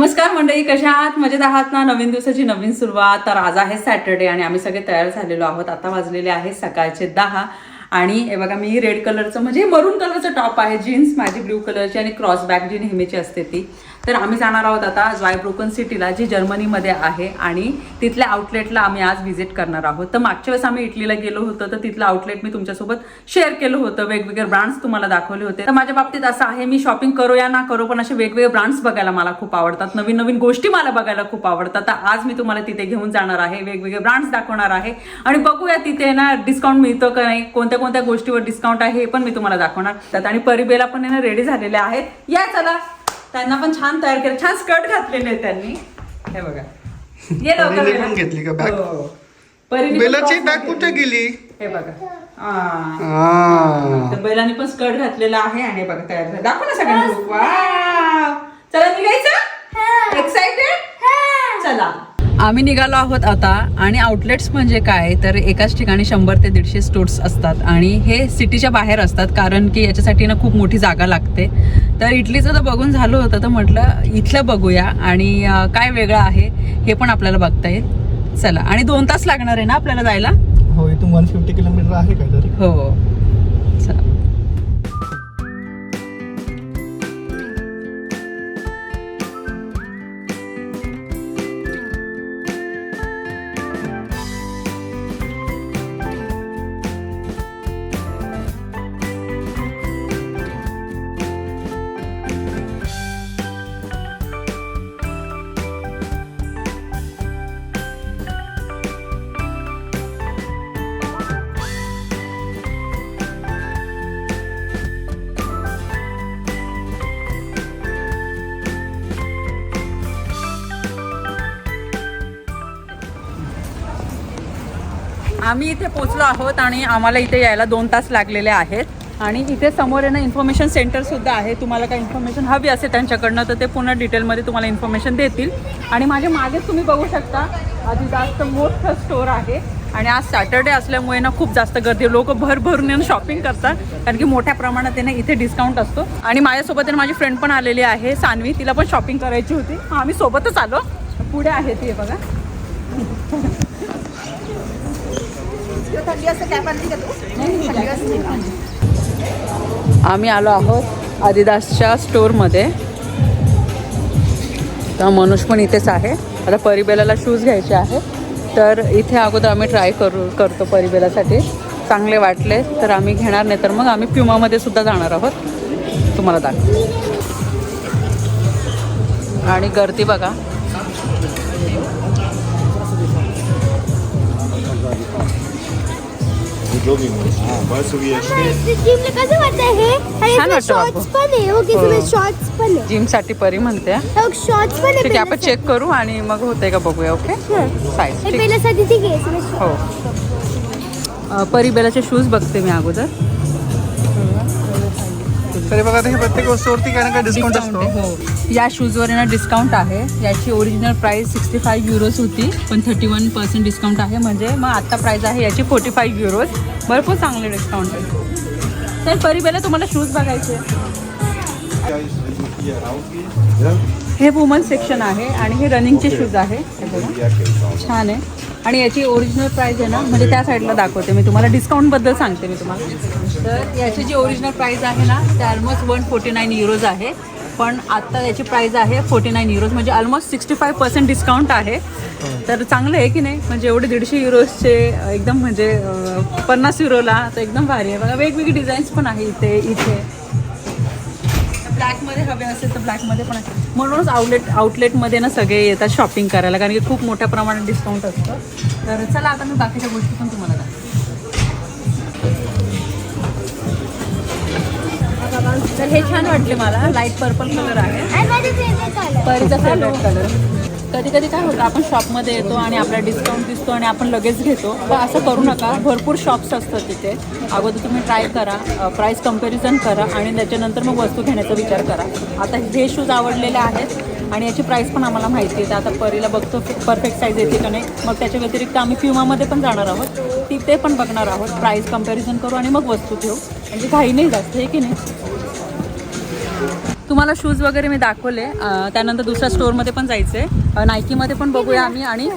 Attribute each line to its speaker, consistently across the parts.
Speaker 1: नमस्कार मंडळी कशा आहात? मजेत आहात ना? नवीन दिवसाची नवीन सुरुवात. तर आज आहे सॅटर्डे आणि आम्ही सगळे तयार झालेलो आहोत. आता वाजलेले आहे सकाळचे दहा. आणि हे बघा मी रेड कलरचं म्हणजे मरून कलरचं टॉप आहे. जीन्स माझी ब्ल्यू कलरची आणि क्रॉस बॅक जी नेहमीची असते ती. तर आम्ही जाणार आहोत आता ब्रोकन सिटीला जी जर्मनीमध्ये आहे आणि तिथल्या आउटलेटला आम्ही आज व्हिजिट करणार आहोत. तर मागच्या वेळेस आम्ही इटलीला गेलो होतो तर तिथलं आउटलेट मी तुमच्यासोबत शेअर केलं होतं. वेगवेगळे ब्रँड्स तुम्हाला दाखवले होते. तर माझ्या बाबतीत असं आहे मी शॉपिंग करू या ना करू पण असे वेगवेगळे ब्रँड्स बघायला मला खूप आवडतात. नवीन नवीन गोष्टी मला बघायला खूप आवडतात. तर आज मी तुम्हाला तिथे घेऊन जाणार आहे वेगवेगळे ब्रँड्स दाखवणार आहे. आणि बघूया तिथे ना डिस्काउंट मिळतो का नाही कोणत्या कोणत्या गोष्टीवर डिस्काउंट आहे हे पण मी तुम्हाला दाखवणार. आणि परिबेला पण रेडी झालेले आहेत. या चला. त्यांना पण छान तयार केलं छान स्कर्ट घातलेले आहेत त्यांनी हे बघा ये लवकर
Speaker 2: परीने
Speaker 1: बेला.
Speaker 2: पण घेतली का bag?
Speaker 1: हो. परीने पण
Speaker 2: बेलाची
Speaker 1: top
Speaker 2: बॅग कुठे. गेली
Speaker 1: हे बघा आ.
Speaker 2: आ.
Speaker 1: तर बैलांनी पण स्कर्ट घातलेला आहे आणि हे बघा तयार झालं दाखव ना सगळ्यांना. चला निघायचं एक्साइटेड चला आम्ही निघालो आहोत आता आणि आउटलेट्स म्हणजे काय? तर एकाच ठिकाणी शंभर ते दीडशे स्टोर्स असतात आणि हे सिटीच्या बाहेर असतात कारण की याच्यासाठी ना खूप मोठी जागा लागते. तर इटलीचं तर बघून झालं होतं तर म्हटलं इथलं बघूया आणि काय वेगळं आहे हे पण आपल्याला बघता येईल. चला आणि दोन तास लागणार आहे ना आपल्याला जायला?
Speaker 2: हो इथून वन फिफ्टी किलोमीटर आहे काहीतरी.
Speaker 1: हो. चला. आम्ही इथे पोचलो आहोत आणि आम्हाला इथे यायला दोन तास लागलेले आहेत. आणि इथे समोर आहे ना इन्फॉर्मेशन सेंटरसुद्धा आहे. तुम्हाला काही इन्फॉर्मेशन हवी असेल त्यांच्याकडनं तर ते पुन्हा डिटेलमध्ये तुम्हाला इन्फॉर्मेशन देतील. आणि माझ्या मागेच तुम्ही बघू शकता आधी जास्त मोठं स्टोर आहे. आणि आज सॅटर्डे असल्यामुळे ना खूप जास्त गर्दी लोक भरभरून येऊन शॉपिंग करतात कारण की मोठ्या प्रमाणात त्यांना इथे डिस्काउंट असतो. आणि माझ्यासोबत माझी फ्रेंड पण आलेली आहे सानवी. तिला पण शॉपिंग करायची होती. आम्ही सोबतच आलो. पुढे आहे ती आम्ही आलो आहोत आदिदासच्या स्टोअरमध्ये तर मनोज पण इथेच आहे. आता परिबेलाला शूज घ्यायचे आहे तर इथे अगोदर आम्ही ट्राय करू करतो परिबेलासाठी. चांगले वाटले तर आम्ही घेणार नाही तर मग आम्ही प्युमामध्ये सुद्धा जाणार आहोत. तुम्हाला दाखव आणि गर्दी बघा. छान वाटतं
Speaker 3: शॉर्ट्स
Speaker 1: बाबू.
Speaker 3: पण आहे हो की
Speaker 1: हो.
Speaker 3: शॉर्ट्स पण आहे
Speaker 1: जिमसाठी परी म्हणते
Speaker 3: शॉर्ट्स पण आहे
Speaker 1: ठीक आहे आपण. चेक करू आणि मग होते का बघूया ओके
Speaker 3: हं.
Speaker 1: साईज
Speaker 3: हे
Speaker 1: हो अ, परिबेलाचे शूज बघते मी अगोदर
Speaker 2: तरी बघा आता हे प्रत्येक वस्तूवरती काही ना काही डिस्काउंट असतो.
Speaker 1: हो. या शूजवर ना डिस्काउंट आहे. याची original price sixty five euros होती पण थर्टी वन पर्सेंट डिस्काउंट आहे. म्हणजे मग आता प्राइस आहे याची फोर्टी फाईव्ह युरोज भरपूर चांगले डिस्काउंट आहे. तर परिबेला तुम्हाला शूज बघायचे? हे वुमन सेक्शन आहे आणि हे रनिंगचे शूज आहे. हे. छान आहे. आणि याची ओरिजिनल प्राइस आहे ना म्हणजे त्या साईडला दाखवते. मी तुम्हाला डिस्काउंटबद्दल सांगते मी तुम्हाला. तर याची जी ओरिजिनल प्राइस आहे ना ते almost one forty nine euros आहे. पण आत्ता याची प्राइस आहे फोर्टी नाईन युरोज म्हणजे almost sixty five percent discount आहे. तर चांगलं आहे की नाही? म्हणजे एवढे दीडशे युरोजचे एकदम म्हणजे पन्नास युरोला तर एकदम भारी आहे. बघा वेगवेगळी डिझाईन्स पण आहे इथे इथे. ब्लॅकमध्ये हवे असेल तर ब्लॅकमध्ये पण आहे. म्हणूनच आउटलेट आउटलेटमध्ये ना सगळे येतात शॉपिंग करायला कारण की खूप मोठ्या प्रमाणात डिस्काउंट असतं. तर चला आता मी बाकीच्या गोष्टी पण तुम्हाला दाखवते. तर हे छान वाटले मला. लाइट पर्पल कलर आहे. परीचा फेवरेट कलर कधी कधी काय होतं आपण शॉपमध्ये येतो आणि आपला डिस्काउंट दिसतो आणि आपण लगेच घेतो. पण असं करू नका भरपूर शॉप्स असतात तिथे. अगोदर तुम्ही ट्राय करा प्राईस कंपॅरिझन करा आणि त्याच्यानंतर मग वस्तू घेण्याचा विचार करा. आता हे शूज आवडलेले आहेत आणि याची प्राईस पण आम्हाला माहिती आहे. तर आता परीला बघतो परफेक्ट साईज येते का नाही. मग त्याच्या व्यतिरिक्त आम्ही प्युमामध्ये पण जाणार आहोत. तिथे पण बघणार आहोत. प्राईस कंपॅरिझन करू आणि मग वस्तू घेऊ. म्हणजे काही नाही जास्त हे की नाही? तुम्हाला शूज वगैरे मी दाखवले. त्यानंतर दुसऱ्या स्टोअरमध्ये पण जायचं आहे नायकीमध्ये पण बघूया आम्ही आणि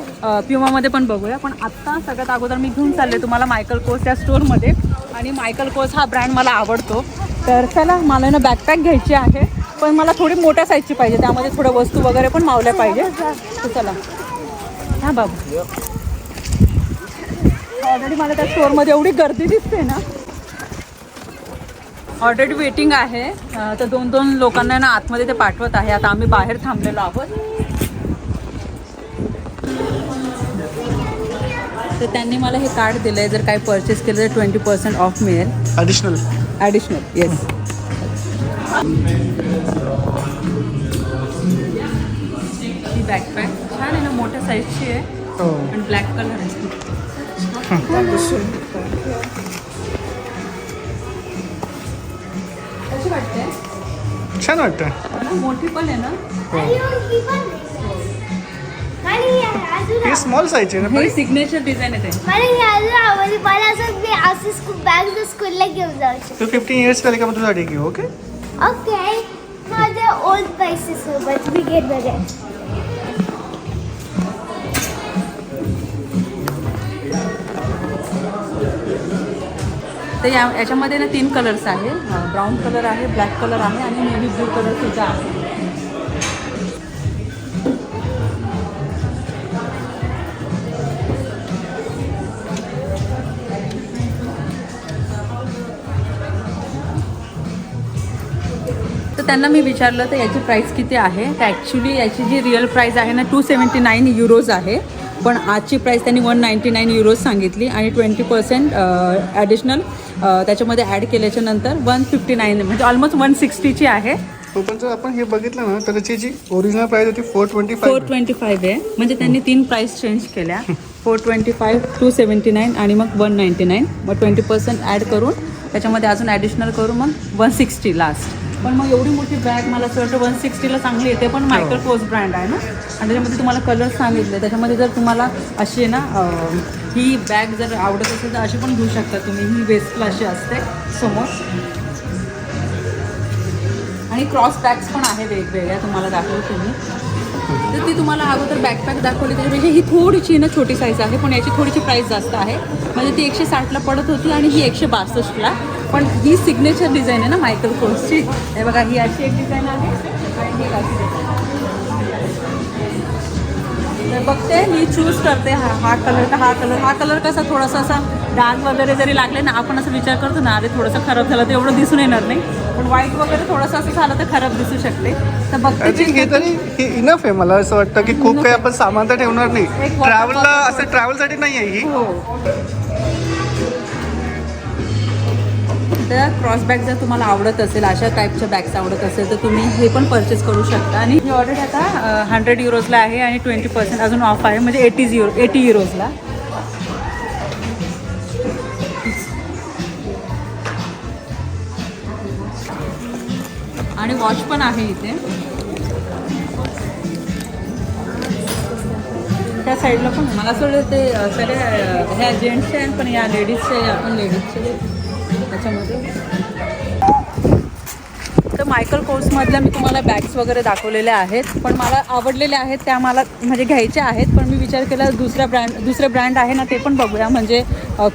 Speaker 1: प्युमामध्ये पण बघूया. पण आत्ता सगळ्यात अगोदर मी घेऊन चालले तुम्हाला मायकल कोस या स्टोअरमध्ये आणि मायकल कोस हा ब्रँड मला आवडतो. तर चला मला ना बॅकपॅक घ्यायची आहे. पण मला थोडी मोठ्या साईजची पाहिजे. त्यामध्ये थोड्या वस्तू वगैरे पण मावल्या पाहिजे. तर चला. हां बाबू. ऑलरेडी मला त्या स्टोअरमध्ये एवढी गर्दी दिसते ना. ऑलरेडी वेटिंग आहे. तर दोन दोन लोकांना ना आतमध्ये ते पाठवत आहे. आता आम्ही बाहेर थांबलेलो आहोत. तर त्यांनी मला हे कार्ड दिलं आहे जर काही परचेस केलं तर ट्वेंटी पर्सेंट ऑफ मिळेल.
Speaker 2: ॲडिशनल
Speaker 1: ॲडिशनल येस ही बॅकपॅक छान आहे ना मोठ्या साईजची आहे. आणि ब्लॅक कलर आहे.
Speaker 2: छान वाटतं
Speaker 1: हो ना? मोठी पण आहे ना?
Speaker 3: ही.
Speaker 2: स्मॉल साईज आहे ना
Speaker 1: हे
Speaker 2: ताई?
Speaker 1: सिग्नेचर डिझाईन आहे ते.
Speaker 3: मला ही अजून आवडली. मला असं मी असं स्कूल बॅग स्कूलला घेऊन जाऊ
Speaker 2: तू फिफ्टीन इयर्स झाली का मग तुझ्यासाठी घेऊ ओके
Speaker 3: ओके माझ्या ओल्ड पैसे सोबत मी घेणार आहे
Speaker 1: तर या याच्यामध्ये ना तीन कलर्स आहे. ब्राऊन कलर आहे ब्लॅक कलर आहे आणि नेव्ही ब्लू कलर सुद्धा आहे. तर त्यांना मी विचारलं तर याची प्राईस किती आहे? तर ॲक्च्युली याची जी रिअल प्राईस आहे ना टू सेवन्टी नाईन युरोज आहे. पण आजची प्राईस त्यांनी वन नाईंटी नाईन युरोज सांगितली आणि ट्वेंटी पर्सेंट ॲडिशनल त्याच्यामध्ये ॲड केल्याच्यानंतर वन फिफ्टी नाईन म्हणजे ऑलमोस्ट वन सिक्स्टीची आहे.
Speaker 2: हो पण जर आपण हे बघितलं ना तर त्याची जी ओरिजिनल प्राइस होती four twenty
Speaker 1: four twenty five आहे. म्हणजे त्यांनी तीन प्राईस चेंज केल्या. Four twenty five two seventy nine आणि मग वन नाईंटी नाईन मग ट्वेंटी पर्सेंट ॲड करून त्याच्यामध्ये अजून ॲडिशनल करून मग वन सिक्स्टी लास्ट पण मग एवढी मोठी बॅग मला असं वाटतं वन सिक्स्टीला चांगली येते पण मायकल कोस ब्रँड आहे ना. आणि त्याच्यामध्ये तुम्हाला कलर सांगितले. त्याच्यामध्ये जर तुम्हाला अशी आहे ना ही बॅग जर आवडत असेल तर अशी पण घेऊ शकता तुम्ही. ही वेस्ट क्लासची असते समोर. आणि क्रॉस बॅग्स पण आहे वेगवेगळ्या तुम्हाला दाखवते मी तर ती तुम्हाला अगोदर बॅकपॅक दाखवली त्याच्यापेक्षा म्हणजे ही थोडीशी ना छोटी साईज आहे पण याची थोडीशी प्राईस जास्त आहे. म्हणजे ती एकशे साठला पडत होती आणि ही एकशे बासष्टला पण ही सिग्नेचर डिझाईन आहे ना मायकल कोर्सची हे बघा ही अशी एक डिझाईन आहे. आणि ही अशी डिझाईन आहे. बघते मी चूज करते हा हा कलर का हा कलर हा कलर कसा थोडासा असा डाग वगैरे जरी लागले ना आपण असं विचार करतो ना अरे थोडंसं खराब झालं तर एवढं दिसून येणार नाही. पण व्हाईट वगैरे थोडंसं असं झालं तर खराब दिसू शकते. तर बघते
Speaker 2: हे तरी हे इनफ आहे मला असं वाटतं की खूप काही आपण सामान तर ठेवणार नाही. ट्रॅव्हलला असं ट्रॅव्हलसाठी नाही आहे ही.
Speaker 1: तर क्रॉस बॅग जर तुम्हाला आवडत असेल अशा टाईपच्या बॅग्स आवडत असेल तर तुम्ही हे पण परचेस करू शकता. आणि ही ऑर्डर आता हंड्रेड युरोजला आहे आणि ट्वेंटी पर्सेंट अजून ऑफ आहे. म्हणजे एटी युरो एटी युरोजला आणि वॉच पण आहे इथे. त्या साईडला पण. मला असं वाटतं ते सगळ्या ह्या जेंट्सचे आहे पण या लेडीजचे आपण लेडीजचे त्याच्यामध्ये. तर मायकल कोर्समधल्या मी तुम्हाला बॅग्स वगैरे दाखवलेल्या आहेत. पण मला आवडलेल्या आहेत त्या मला म्हणजे घ्यायच्या आहेत. पण मी विचार केला दुसऱ्या ब्रँड दुसरे ब्रँड आहे ना ते पण बघूया. म्हणजे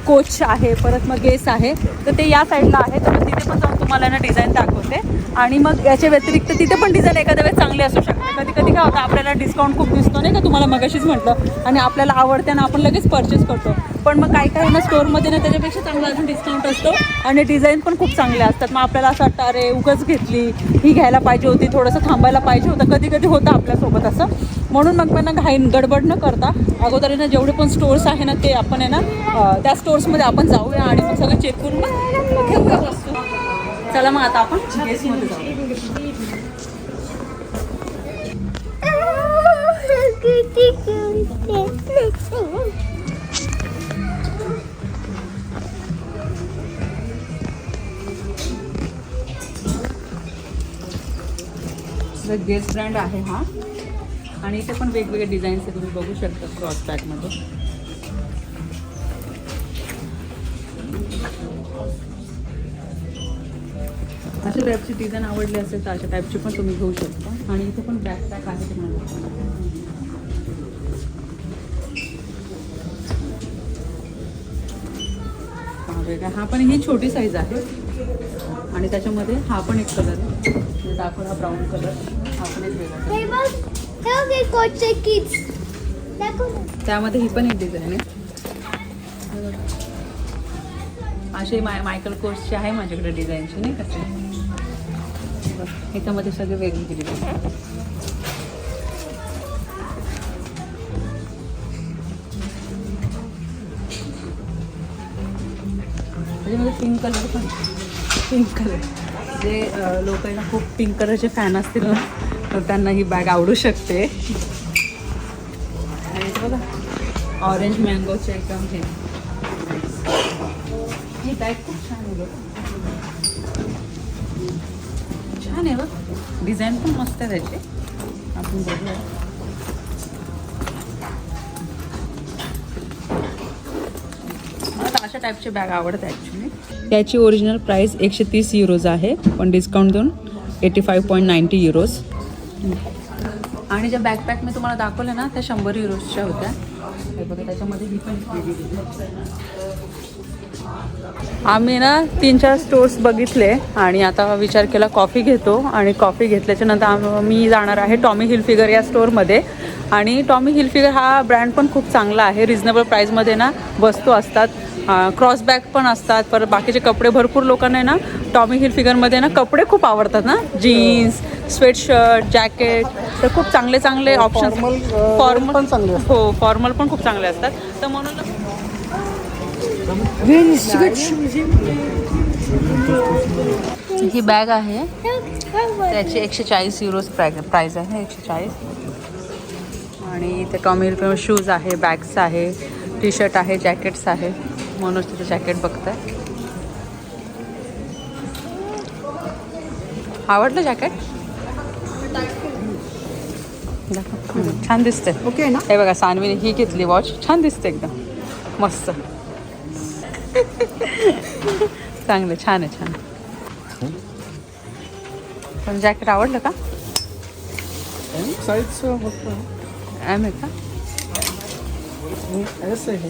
Speaker 1: कोच आहे परत मग गेस आहे. तर ते या साईडला आहे तर तिथे पण जाऊन तुम्हाला ना डिझाईन दाखवते. आणि मग याच्या व्यतिरिक्त तिथे पण डिझाईन एखाद्या वेळेस चांगली असू शकते. कधी कधी काय होतं आपल्याला डिस्काउंट खूप दिसतो नाही का? तुम्हाला मगाशीच म्हटलं. आणि आपल्याला आवडते ना आपण लगेच परचेस करतो. पण मग काही काही ना स्टोअरमध्ये ना त्याच्यापेक्षा चांगला अजून डिस्काउंट असतो. आणि डिझाईन पण खूप चांगले असतात. मग आपल्याला असं वाटतं अरे उगच घेतली. ही घ्यायला पाहिजे होती. थोडंसं थांबायला पाहिजे होतं. कधी कधी होतं आपल्यासोबत असं. म्हणून मग मला घाईन गडबड न करता अगोदर ना जेवढे पण स्टोर्स आहे ना ते आपण आहे ना त्या स्टोर्समध्ये आपण जाऊया आणि मग सगळं चेक करून मग घेऊया वस्तू. चला मग आता आपण गेसमध्ये जाऊया
Speaker 3: किती
Speaker 1: गेस ब्रँड आहे हा. आणि इथे पण वेगवेगळे डिझाईन्स आहे तुम्ही बघू शकता क्रॉस पॅकमध्ये अशा टाईपची डिझाईन आवडली असेल तर अशा टाईपची पण तुम्ही घेऊ शकता. आणि इथे पण बॅक पॅक आहे तुम्हाला. हा पण ही छोटी साईज आहे. आणि त्याच्यामध्ये हा पण एक कलर आहे. दाखवला ब्राऊन कलर हा पण एक वेगळा.
Speaker 3: हे हे हे.
Speaker 1: त्यामध्ये ही पण एक डिझाईन आहे. हे. असे माय मायकल कोर्सचे आहे माझ्याकडे डिझाईनचे नाही कसे ह्याच्यामध्ये सगळे वेगवेगळे डिझाईन त्याच्यामध्ये पिंक कलर पण पिंक कलर जे लोकांना आहे ना खूप पिंक कलरचे फॅन असतील ना तर त्यांना ही बॅग आवडू शकते. आणि बघा ऑरेंज मँगोचे एकदम हे. ही बॅग खूप छान आहे बघ. छान आहे बघ. डिझाईन पण मस्त आहे त्याची. आपण बघूया. मला तर अशा टाईपची बॅग आवडत ॲक्च्युली त्याची ओरिजिनल प्राईस एकशे तीस युरोज आहे. पण डिस्काउंट देऊन eighty five point ninety euros आणि ज्या बॅकपॅक मी तुम्हाला दाखवले ना त्या शंभर युरोजच्या होत्या. हे बघा त्याच्यामध्ये ही पण आम्ही ना तीन चार स्टोर्स बघितले आणि आता विचार केला कॉफी घेतो. आणि कॉफी घेतल्याच्या नंतर मी जाणार आहे टॉमी हिलफिगर या स्टोअरमध्ये आणि टॉमी हिलफिगर हा ब्रँड पण खूप चांगला आहे. रिजनेबल प्राईजमध्ये ना वस्तू असतात. क्रॉस बॅग पण असतात. परत बाकीचे कपडे भरपूर लोकांना आहे ना टॉमी हिलफिगरमध्ये ना कपडे खूप आवडतात ना. जीन्स स्वेटशर्ट जॅकेट तर खूप चांगले चांगले ऑप्शन
Speaker 2: Formal, अं, पण चांगले.
Speaker 1: हो फॉर्मल पण खूप चांगले असतात. तर म्हणून ही बॅग आहे
Speaker 3: हे हे.
Speaker 1: त्याची एकशे चाळीस युरोज प्राय प्राईज आहे एकशे चाळीस. आणि इथे टॉमी हिलफिगर शूज आहे बॅग्स आहे टी शर्ट आहे जॅकेट्स आहे. म्हणून तिथे जॅकेट बघतंय. आवडलं जॅकेट छान दिसते
Speaker 2: ओके ना?
Speaker 1: हे बघा सानवीने ही घेतली वॉच छान दिसते एकदम. मस्त. चांगलं छान आहे छान. पण जॅकेट आवडलं का?
Speaker 2: साईज बघतो
Speaker 1: एम आहे का
Speaker 2: एस आहे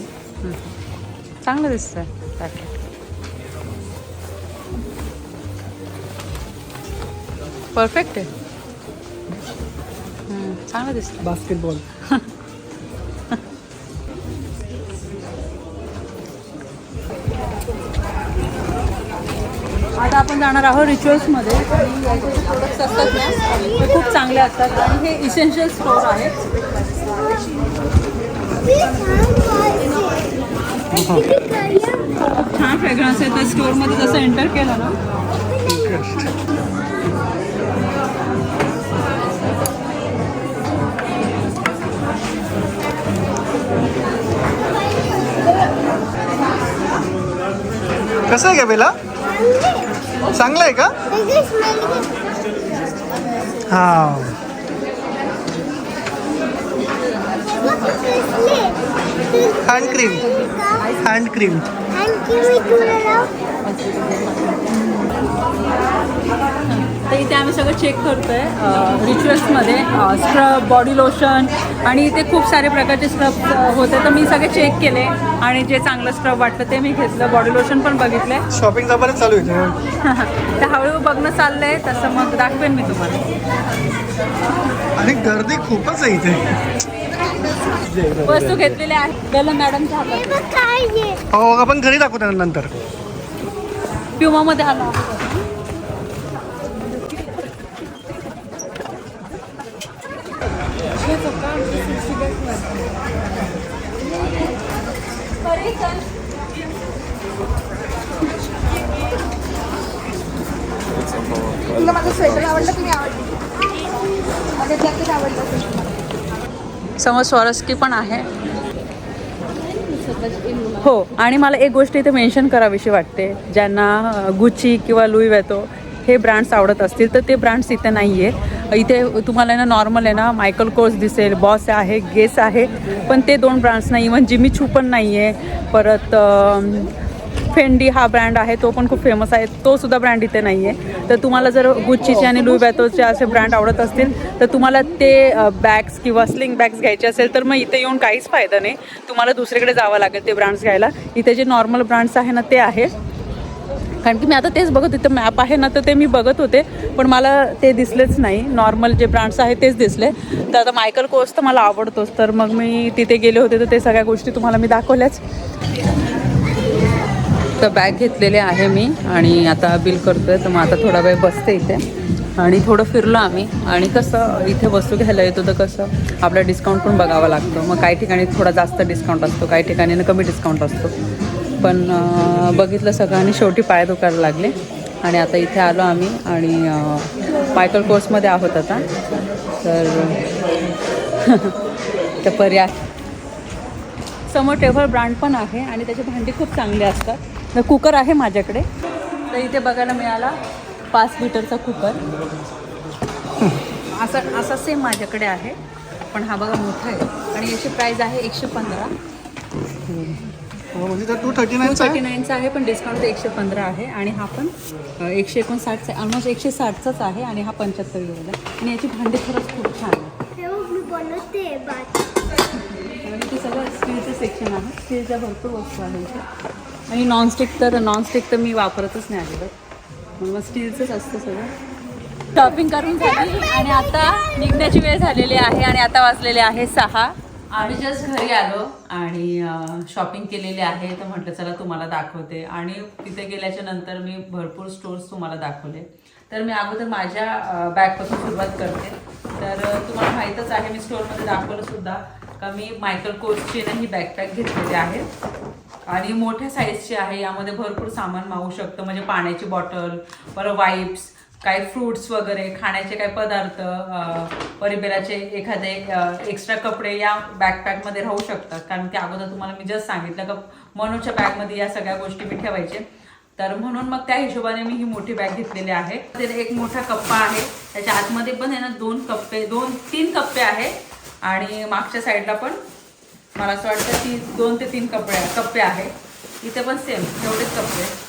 Speaker 1: चांगलं दिसतंय जॅकेट परफेक्ट आहे चांगलं दिसतं
Speaker 2: बास्केटबॉल
Speaker 1: आपण जाणार आहोत रिच्युअल्समध्ये आणि याचे जे प्रोडक्ट्स असतात ना ते खूप चांगले असतात. आणि हे इसेन्शियल स्टोअर आहे.
Speaker 3: खूप छान
Speaker 1: छान फ्रेग्रन्स आहे. त्या स्टोअरमध्ये जसं एंटर केलं ना.
Speaker 2: कसं आहे का बेला? चांगलं आहे का? हा hand cream hand cream
Speaker 1: check करतोय रिच्युअल्समध्ये स्क्रब बॉडी लोशन आणि इथे खूप सारे प्रकारचे स्क्रब होते. तर मी सगळे चेक केले आणि जे चांगलं स्क्रब वाटलं ते मी घेतलं. बॉडी लोशन पण बघितले
Speaker 2: शॉपिंग बरंच चालू आहे
Speaker 1: तर हळूहळू बघणं चाललंय. तसं मग दाखवेन मी तुम्हाला.
Speaker 2: आणि गर्दी खूपच आहे इथे.
Speaker 1: वस्तू घेतलेल्या आहेत. गेलं मॅडमच्या
Speaker 3: हे आहे.
Speaker 2: हो आपण घरी दाखवू त्याला नंतर.
Speaker 1: प्युमामध्ये आला. समोर स्वरस्की पण आहे. हो आणि मला एक गोष्ट इथे मेन्शन करावीशी वाटते. ज्यांना गुच्ची किंवा लुई वेतो हे ब्रँड्स आवडत असतील तर ते ब्रँड्स इथे नाही आहे इथे तुम्हाला ना नॉर्मल आहे ना मायकल कोर्स दिसेल बॉस आहे गेस आहे पण ते दोन ब्रँड्स नाही इवन जिमी छू पण नाही आहे परत फेंडी हा ब्रँड आहे तो पण खूप फेमस आहे तो सुद्धा ब्रँड इथे नाही आहे तर तुम्हाला जर गुच्चीचे आणि लुई बॅतोचे असे ब्रँड आवडत असतील तर तुम्हाला ते बॅग्स किंवा स्लिंग बॅग्स घ्यायचे असेल तर मग इथे येऊन काहीच फायदा नाही. तुम्हाला दुसरीकडे जावं लागेल ते ब्रँड्स घ्यायला. इथे जे नॉर्मल ब्रँड्स आहे ना ते आहे. कारण की मी आता तेच बघत होते मॅप आहे ना तर ते मी बघत होते पण मला ते दिसलेच नाही. नॉर्मल जे ब्रँड्स आहे तेच दिसले. तर आता मायकल कोर्स तर मला आवडतोच तर मग मी तिथे गेले होते तर ते सगळ्या गोष्टी तुम्हाला मी दाखवल्याच. तर बॅग घेतलेले आहे मी आणि आता बिल करतोय तर मग आता थोडा वेळ बसते इथे. आणि थोडं फिरलो आम्ही. आणि कसं इथे वस्तू घ्यायला येतो तर कसं आपला डिस्काउंट पण बघावा लागतो. मग काही ठिकाणी थोडा जास्त डिस्काउंट असतो काही ठिकाणी ना कमी डिस्काउंट असतो. पण बघितलं सगळं आणि शेवटी पाय दुखायला लागले. आणि आता इथे आलो आम्ही आणि अं, मायकल कोर्समध्ये आहोत आता. तर तर पर्याय. समोर टेबल ब्रँड पण आहे आणि त्याचे भांडी खूप चांगले असतात. तर कुकर आहे माझ्याकडे. तर इथे बघायला मिळाला पाच लिटरचा कुकर. असा असा सेम माझ्याकडे आहे. पण हा बघा मोठा आहे. आणि याची प्राईस आहे एकशे पंधरा.
Speaker 2: म्हणजे तर टू थर्टी
Speaker 1: टू
Speaker 2: नाईनचा
Speaker 1: थर्टी
Speaker 2: आहे
Speaker 1: नाईनचा आहे पण डिस्काउंट एकशे पंधरा आहे. आणि हा पण एकशे एकोणसाठचा आहे ऑलमोस्ट एकशे साठचाच आहे आणि हा पंच्याहत्तर युरोला आणि याची भांडी खरंच खूप छान आहे ते सगळं स्टीलचं सेक्शन आहे. स्टीलच्या भरपूर वस्तू आहे इथे. आणि नॉनस्टिक तर नॉनस्टिक तर मी वापरतच नाही अजिबात. मग स्टीलचंच असतं सगळं. शॉपिंग करून झाली. आणि आता निघण्याची वेळ झालेली आहे आणि आता वाजलेले आहे सहा. आम्ही जस्ट घरी आलो आणि शॉपिंग केलेली आहे तर म्हटलं चला तुम्हाला दाखवते. आणि तिथे गेल्याच्यानंतर मी भरपूर स्टोर्स तुम्हाला दाखवले. तर मी अगोदर माझ्या बॅगपासून सुरुवात करते. तर तुम्हाला माहीतच आहे मी स्टोरमध्ये दाखवलं सुद्धा का मी मायकल कोचची ना ही बॅकपॅक घेतलेली आहे. आणि मोठ्या साईजची आहे. यामध्ये भरपूर सामान मावू शकतं. म्हणजे पाण्याची बॉटल परत वाईप्स काही फ्रुट्स वगैरे खाण्याचे काही पदार्थ परिबेराचे एखादे एक्स्ट्रा कपडे या बॅकपॅकमध्ये राहू शकतात. कारण की अगोदर तुम्हाला मी जस्ट सांगितलं का मनूच्या बॅगमध्ये या सगळ्या गोष्टी मी ठेवायचे. तर म्हणून मग त्या हिशोबाने मी ही मोठी बॅग घेतलेली आहे. त्यात एक मोठा कप्पा आहे. त्याच्या आतमध्ये पण आहे ना दोन कप्पे दोन तीन कप्पे आहे. आणि मागच्या साईडला पण मला असं वाटतं ती दोन ते तीन कपडे कप्पे आहे. इथे पण सेम तेवढेच कप्पे.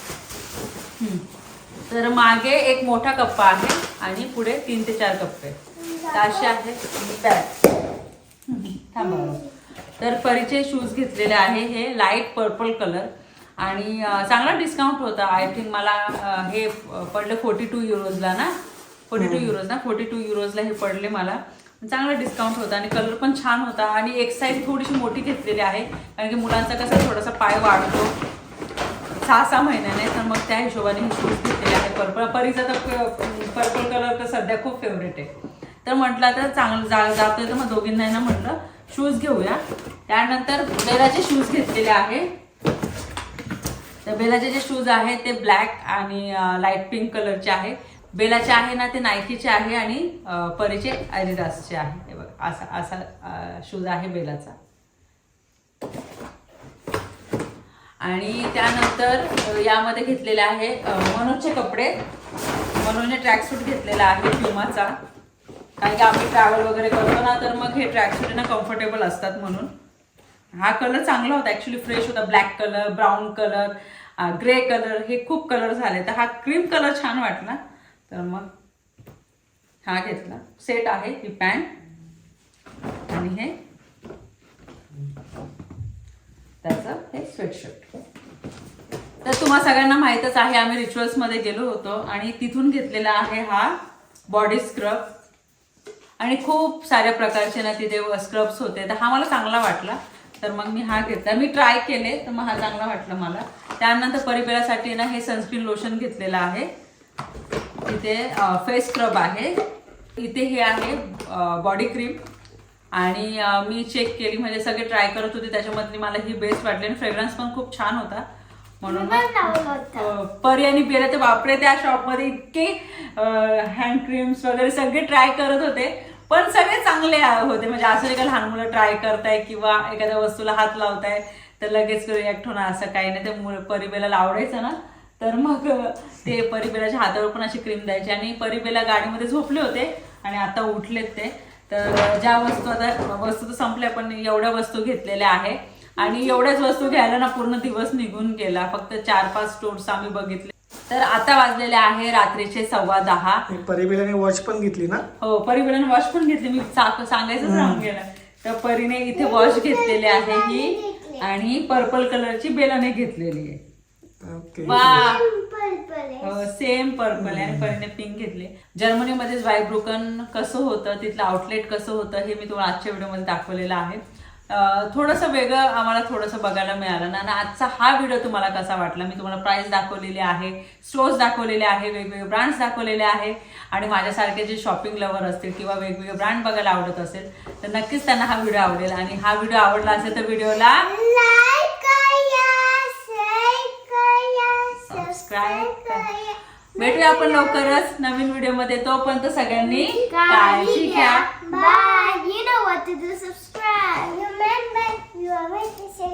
Speaker 1: तर मागे एक मोठा कप्पा आहे आणि पुढे तीन ते चार कप्पे. तर असे आहे बॅग हम्म. थांबा. तर परीचे शूज घेतलेले आहे हे लाइट पर्पल कलर आणि चांगला डिस्काउंट होता. आय थिंक मला हे पडले फोर्टी टू युरोजला ना? फोर्टी टू युरोज ना? फोर्टी टू युरोजला हे पडले मला. चांगला डिस्काउंट होता आणि कलर पण छान होता. आणि एक साईज थोडीशी मोठी घेतलेली आहे. कारण की मुलांचा कसा थोडासा पाय वाढतो. सहा सहा महिन्याने तर मग त्या हिशोबाने हे शूज पर्पल परीचा तर पर्पल कलर तर सध्या खूप फेवरेट आहे. तर म्हटलं तर चांगलं जा जातोय तर मग दोघींना ना म्हटलं शूज घेऊया. त्यानंतर बेलाचे शूज घेतलेले आहे. तर बेलाचे जे शूज आहेत ते ब्लॅक आणि लाइट पिंक कलरचे आहे. बेलाचे आहे ना ते नायकीचे आहे आणि परीचे अरिदासचे आहे. हे बघा असा असा शूज आहे बेलाचा. आणि त्यानंतर यामध्ये घेतलेले आहे मनोजचे कपडे. मनोजने ट्रॅकसूट घेतलेला आहे प्युमाचा. कारण की आम्ही ट्रॅव्हल वगैरे करतो ना तर मग हे ट्रॅकसूट ना कम्फर्टेबल असतात म्हणून. हा कलर चांगला होता. ॲक्च्युली फ्रेश होता. Black colour brown colour grey colour हे खूप कलर झाले. तर हा क्रीम कलर छान वाटला तर मग हा घेतला. सेट आहे ही पॅन्ट आणि हे त्याचं हे स्वेटशर्ट तर तुम्हा सगळ्यांना माहीतच आहे आम्ही रिच्युअल्समध्ये गेलो होतो आणि तिथून घेतलेला आहे हा बॉडी स्क्रब आणि खूप साऱ्या प्रकारचे ना तिथे स्क्रब्स होते. तर हा मला चांगला वाटला. तर मग मी हा घेतला. मी ट्राय केले तर मग हा चांगला वाटला मला. त्यानंतर परिपेरासाठी ना हे सनस्क्रीन लोशन घेतलेलं आहे. इथे फेस स्क्रब आहे. इथे हे आहे बॉडी क्रीम आणि मी चेक केली म्हणजे सगळे ट्राय करत होते त्याच्यामधली मला ही बेस्ट वाटली आणि फ्रेग्रन्स पण खूप छान होता. म्हणून
Speaker 3: मी पण लावलं होतं.
Speaker 1: अ, परी आणि बेला ते बापरे त्या शॉपमध्ये इतके हँड क्रीम्स वगैरे सगळे ट्राय करत होते. पण सगळे चांगले होते. म्हणजे असं नाही का लहान मुलं ट्राय करताय किंवा एखाद्या वस्तूला हात लावताय तर लगेच रिॲक्ट होणार असं काही नाही. ते परिबेला आवडायचं ना तर मग ते परिबेलाच्या हातावर पण अशी क्रीम द्यायची. आणि परिबेला गाडीमध्ये झोपले होते आणि आता उठलेत ते. तर ज्या वस्तू आता वस्तू तर संपल्या पण एवढ्या वस्तू घेतलेल्या आहे. आणि एवढ्याच वस्तू घ्यायला ना पूर्ण दिवस निघून गेला. फक्त चार पाच स्टोर्स आम्ही बघितले. तर आता वाजलेले आहे रात्रीचे सव्वा दहा.
Speaker 2: परिबिलाने वॉच पण घेतली ना?
Speaker 1: हो परिबळाने वॉश पण घेतली. मी सा- सांगायचंच राहून गेलं. तर परीने इथे वॉश घेतलेली आहे ही. आणि पर्पल कलरची बेलाने घेतलेली आहे.
Speaker 2: ओके
Speaker 1: वा. सेम पर्पल आहे. आणि परीने पिंक घेतले. जर्मनीमध्येच वायब्रुकन कसं होतं तिथलं आउटलेट कसं होतं हे मी तुम्हाला आजच्या व्हिडिओमध्ये दाखवलेलं आहे. थोडंसं वेगळं आम्हाला थोडंसं बघायला मिळालं. ना आणि आजचा हा व्हिडिओ तुम्हाला कसा वाटला? मी तुम्हाला प्राइस दाखवलेली आहे स्टोर्स दाखवलेले आहे वेगवेगळे ब्रँड्स दाखवलेले आहे. आणि माझ्यासारखे जे शॉपिंग लवर असतील किंवा वेगवेगळे ब्रँड बघायला आवडत असेल तर नक्कीच त्यांना हा व्हिडिओ आवडेल. आणि हा व्हिडिओ आवडला असेल तर व्हिडिओला सबस्क्राईब
Speaker 3: करा
Speaker 1: भेटूया आपण लवकरच नवीन व्हिडिओमध्ये तोपर्यंत सगळ्यांनी काळजी घ्या.
Speaker 3: Bye you know what to do subscribe remember you are wait to say